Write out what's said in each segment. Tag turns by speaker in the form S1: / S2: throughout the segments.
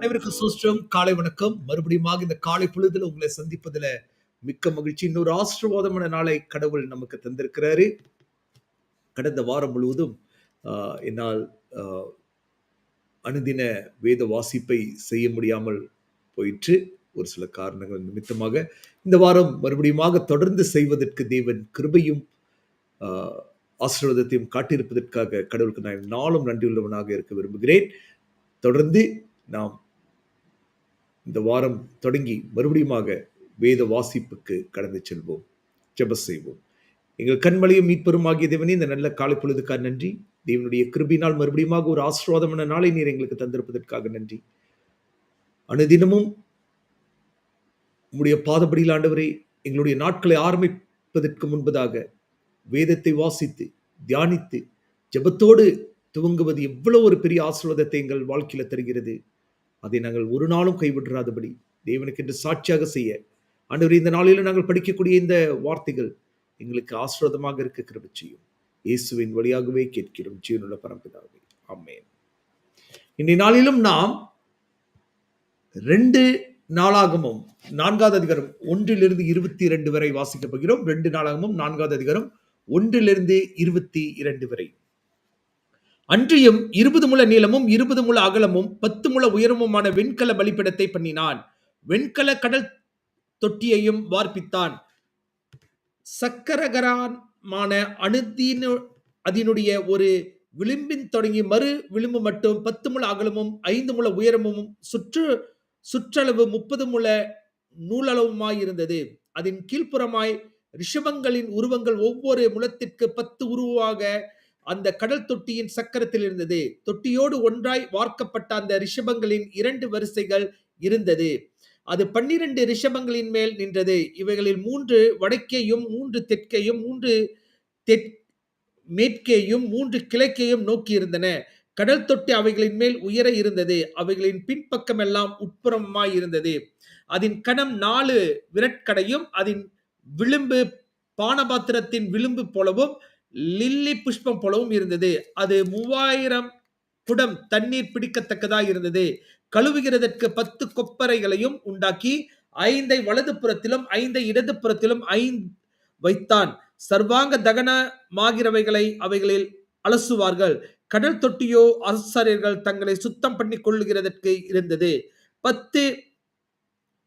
S1: அனைவருக்கும் சூஸ்டம் காலை வணக்கம். மறுபடியும் இந்த காலை பொழுதுல உங்களை சந்திப்பதுல மிக்க மகிழ்ச்சி. இன்னொரு ஆசீர்வாதமான நாளை கடவுள் நமக்கு தந்திருக்கிறாரு. கடந்த வாரம் முழுவதும் ஆஹ், என்னால் ஆஹ், அனுதின வேத வாசிப்பை செய்ய முடியாமல் போயிற்று. ஒரு சில காரணங்கள் நிமித்தமாக. இந்த வாரம் மறுபடியுமாக தொடர்ந்து செய்வதற்கு தேவன் கிருபையும் ஆஹ், ஆசீர்வாதத்தையும் காட்டியிருப்பதற்காக கடவுளுக்கு நான் நாளும் நன்றியுள்ளவனாக இருக்க விரும்புகிறேன். தொடர்ந்து நாம் இந்த வாரம் தொடங்கி மறுபடியுமாக வேத வாசிப்புக்கு கடந்து செல்வோம். ஜெப செய்வோம். எங்கள் கண்மலையும் மீட்பெருமாகிய தேவனே இந்த நல்ல காலை பொழுதுக்காக நன்றி. தேவனுடைய கிருபினால் மறுபடியுமாக ஒரு ஆசீர்வாதமான நாளை நீர் எங்களுக்கு தந்திருப்பதற்காக நன்றி. அனுதினமும் உங்களுடைய பாதப்படியில் ஆண்டவரை எங்களுடைய நாட்களை ஆரம்பிப்பதற்கு முன்பதாக வேதத்தை வாசித்து தியானித்து ஜெபத்தோடு துவங்குவது எவ்வளவு ஒரு பெரிய ஆசீர்வாதத்தை எங்கள் வாழ்க்கையில் தருகிறது. அதை நாங்கள் ஒரு நாளும் கைவிட்டுறாதபடி தேவனுக்கு என்று சாட்சியாக செய்ய. ஆண்டவர் இந்த நாளிலும் நாங்கள் படிக்கக்கூடிய இந்த வார்த்தைகள் எங்களுக்கு ஆசிரதமாக இருக்க கிருபை செய்யும். இயேசுவின் வழியாகவே கேட்கிறோம். ஜீவனுள்ள பரம்பிதாவே. ஆமென். இன்றைய நாளிலும் நாம் ரெண்டு நாளாகமும் நான்காவது அதிகாரம் ஒன்றிலிருந்து இருபத்தி இரண்டு வரை வாசிக்கப் போகிறோம். ரெண்டு நாளாகமும் நான்காவது அதிகாரம் ஒன்றிலிருந்து இருபத்தி இரண்டு வரை. அன்றியும் இருபது முழ நீளமும் இருபது முழ அகலமும் பத்து முழ உயரமுமான வெண்கல பலிப்பிடத்தை பண்ணினான். வெண்கல கடல் தொட்டியையும் வார்ப்பித்தான். சக்கரகரமான அணுதீன அதனுடைய ஒரு விளிம்பின் தொடங்கி மறு விளிம்பு மட்டும் பத்து முழ அகலமும் ஐந்து முழ உயரமும் சுற்று சுற்றளவு முப்பது முழ நூலளவுமாயிருந்தது. அதன் கீழ்ப்புறமாய் ரிஷபங்களின் உருவங்கள் ஒவ்வொரு முலத்திற்கு பத்து உருவாக அந்த கடல் தொட்டியின் சக்கரத்தில் இருந்தது. தொட்டியோடு ஒன்றாய் வார்க்கப்பட்ட அந்த ரிஷபங்களின் இரண்டு வரிசைகள் இருந்தது. அது பன்னிரண்டு ரிஷபங்களின் மேல் நின்றது. இவைகளில் மூன்று வடக்கேயும் மூன்று தெற்கேயும் மூன்று தெற் மேற்கேயும் மூன்று கிழக்கேயும் நோக்கி இருந்தன. கடல் தொட்டி அவைகளின் மேல் உயர இருந்தது. அவைகளின் பின்பக்கமெல்லாம் உட்புறமாய் இருந்தது. அதன் கணம் நாலு விரட்கடையும் அதன் விளிம்பு பானபாத்திரத்தின் விளிம்பு போலவும் லில்லி புஷ்பம் போலவும் இருந்தது. அது மூவாயிரம் குடம் தண்ணீர் பிடிக்கத்தக்கதாக இருந்தது. கழுவுகிறதற்கு பத்து கொப்பரைகளையும் உண்டாக்கி ஐந்தை வலது புறத்திலும் ஐந்தை இடது புறத்திலும் ஐந்து வைத்தான். சர்வாங்க தகனமாகிறவைகளை அவைகளில் அலசுவார்கள். கடல் தொட்டியோ அரசர்கள் தங்களை சுத்தம் பண்ணி கொள்ளுகிறதற்கு இருந்தது. பத்து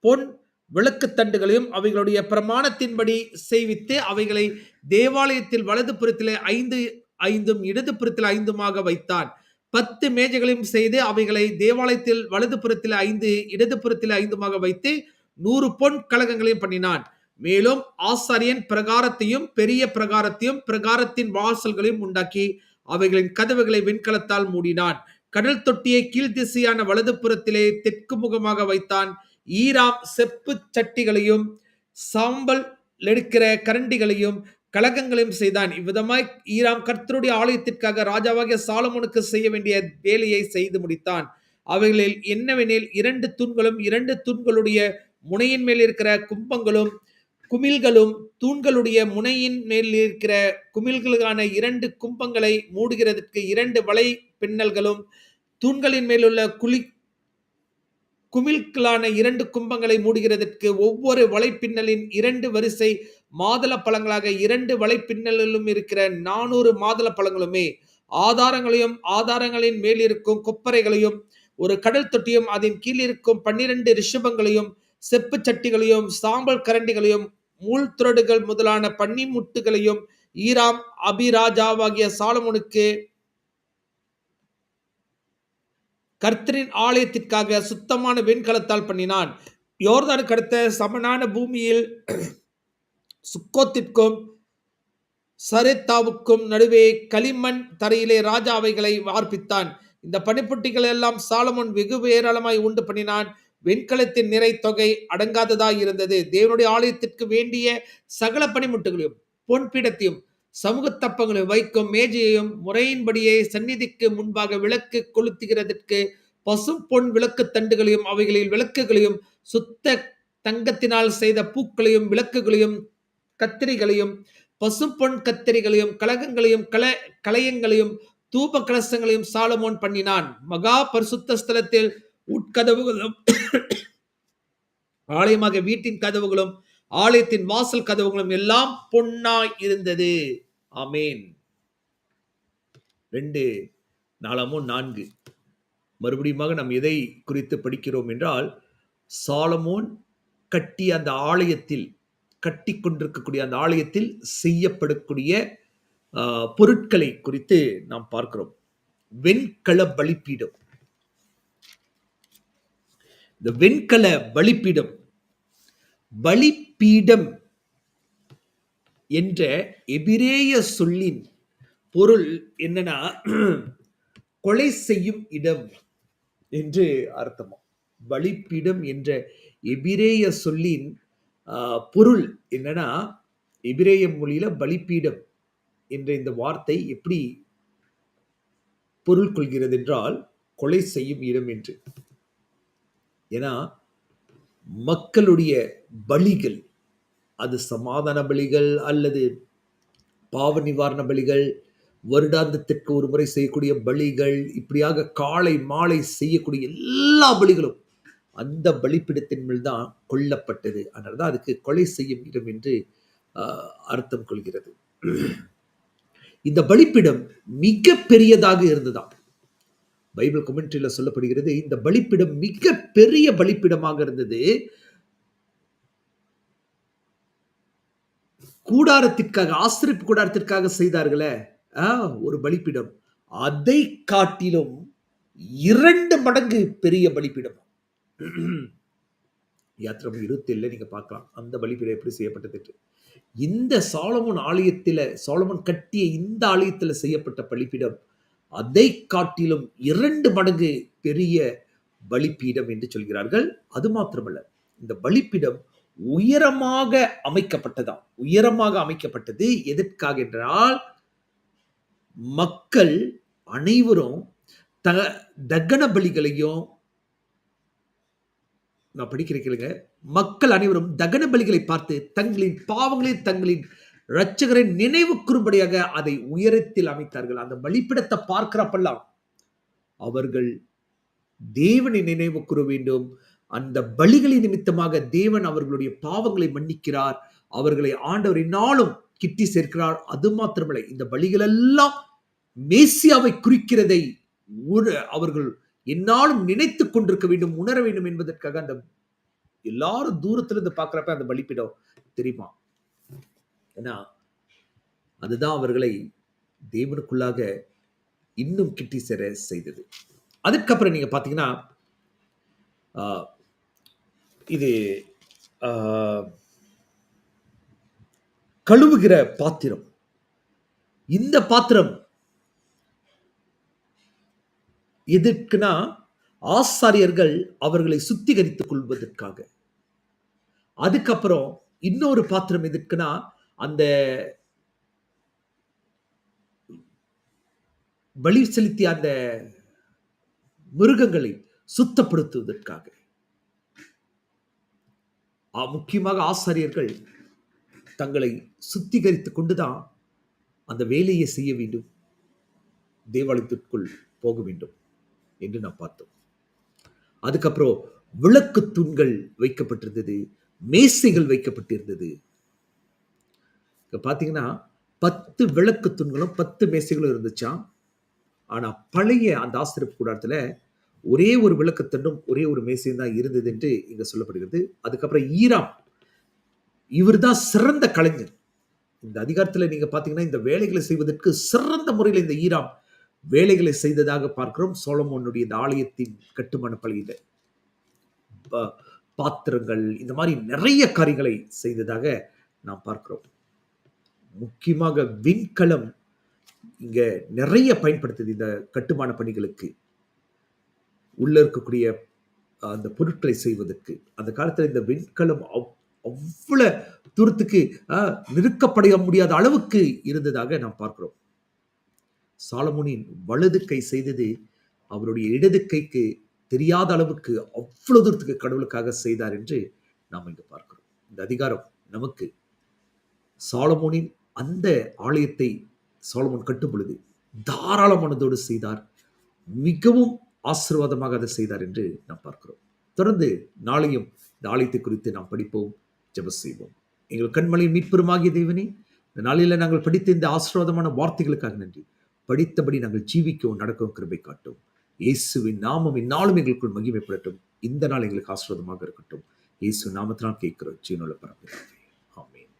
S1: பொன் விளக்குத்தண்டுகளையும் அவைகளுடைய பிரமாணத்தின்படி செய்வித்து அவைகளை தேவாலயத்தில் வலது புறத்திலே ஐந்து ஐந்தும் இடது புறத்தில் ஐந்துமாக வைத்தான். பத்து மேஜைகளையும் செய்து அவைகளை தேவாலயத்தில் வலது புறத்தில் ஐந்து இடது புறத்தில் ஐந்துமாக வைத்து நூறு பொன் கழகங்களையும் பண்ணினான். மேலும் ஆசாரியன் பிரகாரத்தையும் பெரிய பிரகாரத்தையும் பிரகாரத்தின் வாசல்களையும் உண்டாக்கி அவைகளின் கதவுகளை வெண்கலத்தால் மூடினான். கடல் தொட்டியை கீழ்திசையான வலது புறத்திலே தெற்கு முகமாக வைத்தான். ஈராம் செப்பு சட்டிகளையும் சாம்பல் எடுக்கிற கரண்டிகளையும் கலகங்களையும் செய்தான். இவ்விதமாய் ஈராம் கர்த்தருடைய ஆலயத்திற்காக ராஜாவாகிய சாலமோனுக்கு செய்ய வேண்டிய வேலையை செய்து முடித்தான். அவைகளில் என்னவெனில் இரண்டு தூண்களும் இரண்டு தூண்களுடைய முனையின் மேல் இருக்கிற கும்பங்களும் குமிழ்களும் தூண்களுடைய முனையின் மேல் இருக்கிற குமிழ்களுக்கான இரண்டு கும்பங்களை மூடுகிறதற்கு இரண்டு வலை பின்னல்களும் தூண்களின் மேலுள்ள குழி குமிழ்களான இரண்டு கும்பங்களை மூடுகிறதற்கு ஒவ்வொரு வலைப்பின்னலின் இரண்டு வரிசை மாதுள பழங்களாக இரண்டு வலைப்பின்னலிலும் இருக்கிற நானூறு மாதுள பழங்களுமே. ஆதாரங்களையும் ஆதாரங்களின் மேல் இருக்கும் கொப்பரைகளையும் ஒரு கடல் தொட்டியும் அதன் கீழ் இருக்கும் பன்னிரண்டு ரிஷபங்களையும் செப்பு சட்டிகளையும் சாம்பல் கரண்டிகளையும் மூழ்துறடுகள் முதலான பன்னிமுட்டுகளையும் ஈராம் அபிராஜாவாகிய சாலமுனுக்கு கர்த்தரின் ஆலயத்திற்காக சுத்தமான வெண்கலத்தால் பண்ணினான். யோர்தானுக்கு அடுத்த சமனான பூமியில் சுக்கோத்திற்கும் சரித்தாவுக்கும் நடுவே களிமண் தரையிலே ராஜாவைகளை வார்ப்பித்தான். இந்த பனிப்புட்டிகள் எல்லாம் சாலமோன் வெகு ஏராளமாய் உண்டு பண்ணினான். வெண்கலத்தின் நிறை தொகை அடங்காததாய் இருந்தது. தேவனுடைய ஆலயத்திற்கு வேண்டிய சகல பனிமுட்டுகளையும் பொன் சமூகத்தப்பங்களை வைக்கும் மேஜையையும் முறையின்படியே சந்நிதிக்கு முன்பாக விளக்கு கொளுத்துகிறதற்கு பசும் பொன் விளக்கு தண்டுகளையும் அவைகளில் விளக்குகளையும் சுத்த தங்கத்தினால் செய்த பூக்களையும் விளக்குகளையும் கத்திரிகளையும் பசும் பொன் கத்திரிகளையும் கலகங்களையும் கல கலையங்களையும் தூப கலசங்களையும் சாலமோன் பண்ணினான். மகா பரிசுத்த ஸ்தலத்தில் உட்கதவுகளும் ஆலயமாக வீட்டின் கதவுகளும் ஆலயத்தின் வாசல் கதவுகளும் எல்லாம் பொன்னாய் இருந்தது. ஆமேன். ரெண்டு நாலாமும் நான்கு. மறுபடியுமாக நாம் எதை குறித்து படிக்கிறோம் என்றால் சாலமோன் கட்டி அந்த ஆலயத்தில் கட்டி கொண்டிருக்கக்கூடிய அந்த ஆலயத்தில் செய்யப்படக்கூடிய பொருட்களை குறித்து நாம் பார்க்கிறோம். வெண்கல பலிப்பீடம். இந்த வெண்கல பலிப்பீடம் பலிப்பீடம் என்ற எபிரேய சொல்லின் பொருள் என்னன்னா கொலை செய்யும் இடம் என்று அர்த்தமா. பலிப்பீடம் என்ற எபிரேய சொல்லின் பொருள் என்னன்னா எபிரேய மொழியில பலிப்பீடம் என்ற இந்த வார்த்தை எப்படி பொருள் கொள்கிறது என்றால் கொலை செய்யும் இடம் என்று. ஏன்னா மக்களுடைய பலிகள் அது சமாதான பலிகள் அல்லது பாவ நிவாரண பலிகள் வருடாந்தத்திற்கு ஒரு முறை செய்யக்கூடிய பலிகள் இப்படியாக காலை மாலை செய்யக்கூடிய எல்லா பலிகளும் அந்த பலிப்பிடத்தின் மேல் தான் கொல்லப்பட்டது. அதனால தான் அதுக்கு கொலை செய்யும் இடம் என்று அர்த்தம் கொள்கிறது. இந்த பலிப்பிடம் மிக பெரியதாக இருந்ததாம். பைபிள் கமெண்ட்ரியில் சொல்லப்படுகிறது இந்த பலிப்பிடம் மிக பெரிய பலிப்பிடமாக இருந்தது. கூடாரத்திற்காக ஆசிரிப்பு கூடாரத்திற்காக செய்தார்களே? ஒரு பலிப்பிடம் அதை காட்டிலும் இரண்டு மடங்கு பெரிய பலிப்பிடம் யாத்திரம் இருபத்தி ஏழுல நீங்க பார்க்கலாம். அந்த பலிப்பீடம் எப்படி செய்யப்பட்டது இந்த சாலமோன் ஆலயத்தில் சாலமோன் கட்டிய இந்த ஆலயத்துல செய்யப்பட்ட பலிப்பீடம் அதை காட்டிலும் இரண்டு மடங்கு பெரிய பலிப்பீடம் என்று சொல்கிறார்கள். அது மாத்திரமல்ல இந்த பலிப்பீடம் உயரமாக அமைக்கப்பட்டதாம். உயரமாக அமைக்கப்பட்டது எதற்காக என்றால் மக்கள் அனைவரும் த தகன பலிகளையும் நான் படிக்கிற கேளுங்க. மக்கள் அனைவரும் தகன பலிகளை பார்த்து தங்களின் பாவங்களை தங்களின் இரட்சகரை நினைவு குறும்படியாக அதை உயரத்தில் அமைத்தார்கள். அந்த பலிப்பிடத்தை பார்க்கிறப்பெல்லாம் அவர்கள் தேவனை நினைவு கூற வேண்டும் அந்த பலிகளை நிமித்தமாக தேவன் அவர்களுடைய பாவங்களை மன்னிக்கிறார். அவர்களை ஆண்டவர் இந்நாளும் கிட்டி சேர்க்கிறார். அது மாத்திரமில்லை இந்த பலிகள் எல்லாம் மேசியாவை குறிக்கிறதை அவர்கள் என்னாலும் நினைத்துக் கொண்டிருக்க வேண்டும் உணர வேண்டும் என்பதற்காக அந்த எல்லாரும் தூரத்துல இருந்து பார்க்கிறப்ப அந்த பலிப்பிடம் தெரியுமா? ஏன்னா அதுதான் அவர்களை தேவனுக்குள்ளாக இன்னும் கிட்டி சேர செய்தது. அதுக்கப்புறம் நீங்க பாத்தீங்கன்னா ஆஹ், இது ஆஹ், கழுவுகிற பாத்திரம். இந்த பாத்திரம் எதற்குனா ஆசாரியர்கள் அவர்களை சுத்திகரித்துக் கொள்வதற்காக. அதுக்கப்புறம் இன்னொரு பாத்திரம் எதுக்குன்னா அந்த பலி செலுத்திய அந்த மிருகங்களை சுத்தப்படுத்துவதற்காக. முக்கியமாக ஆசாரியர்கள் தங்களை சுத்திகரித்துக் கொண்டுதான் அந்த வேலையை செய்ய வேண்டும். தேவாலயத்திற்குள் போக வேண்டும் என்று நாம் பார்த்தோம். அதுக்கப்புறம் விளக்கு தூண்கள் வைக்கப்பட்டிருந்தது மேசைகள் வைக்கப்பட்டிருந்தது. பார்த்தீங்கன்னா பத்து விளக்கு தூண்களும் பத்து மேசைகளும் இருந்துச்சாம். ஆனால் பழைய அந்த ஆசிரியப்பு கூடாரத்தில் ஒரே ஒரு விளக்கத்தண்டும் ஒரே ஒரு மேசையும் தான் இருந்தது என்று இங்க சொல்லப்படுகிறது. அதுக்கப்புறம் ஈராம் இவர்தான் சிறந்த கலைஞர். இந்த அதிகாரத்தில் நீங்க பாத்தீங்கன்னா இந்த வேலைகளை செய்வதற்கு சிறந்த முறையில் இந்த ஈராம் வேலைகளை செய்ததாக பார்க்கிறோம். சோழமோனுடைய இந்த ஆலயத்தின் கட்டுமான பள்ளியில். பாத்திரங்கள் இந்த மாதிரி நிறைய காரியங்களை செய்ததாக நாம் பார்க்கிறோம். முக்கியமாக விண்கலம் இங்க நிறைய பயன்படுத்துது இந்த கட்டுமான பணிகளுக்கு. உள்ளே இருக்கக்கூடிய அந்த பொருட்களை செய்வதற்கு. அந்த காலத்தில் இந்த விண்கலம் அவ்- தூரத்துக்கு நெருக்கப்படைய முடியாத அளவுக்கு இருந்ததாக நாம் பார்க்கிறோம். சாலமோனின் வலது கை செய்தது அவருடைய இடது கைக்கு தெரியாத அளவுக்கு அவ்வளவு தூரத்துக்கு கடவுளுக்காக செய்தார் என்று நாம் இங்கு பார்க்கிறோம். இந்த அதிகாரம் நமக்கு சாலமோனின் அந்த ஆலயத்தை சாலமோன் கட்டும் பொழுது தாராளமானதோடு செய்தார். மிகவும் ஆசீர்வாதமாக அதை செய்தார் என்று நாம் பார்க்கிறோம். தொடர்ந்து நாளையும் இந்த ஆலயத்தை குறித்து நாம் படிப்போம் ஜெபம் செய்வோம். எங்கள் கண்மலை மீட்பெருமாகிய தேவனே இந்த நாளில் நாங்கள் படித்த இந்த ஆசீர்வாதமான வார்த்தைகளுக்காக நன்றி. படித்தபடி நாங்கள் ஜீவிக்கவும் நடக்கவும் கிருபை காட்டும். இயேசுவின் நாமம் இந்நாளும் எங்களுக்குள் மகிமைப்படட்டும் இந்த நாள் எங்களுக்கு ஆசீர்வாதமாக இருக்கட்டும். இயேசு நாமத்தினால் கேட்கிறோம் ஜீவனுள்ள பரப்பு ஆமீன்.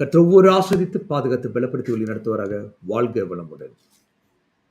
S1: கற்ற ஒவ்வொரு ஆஸ்வதித்து பாதுகாத்து பலப்படுத்தி வழி நடத்துவாராக. வாழ்க வளமுடன்.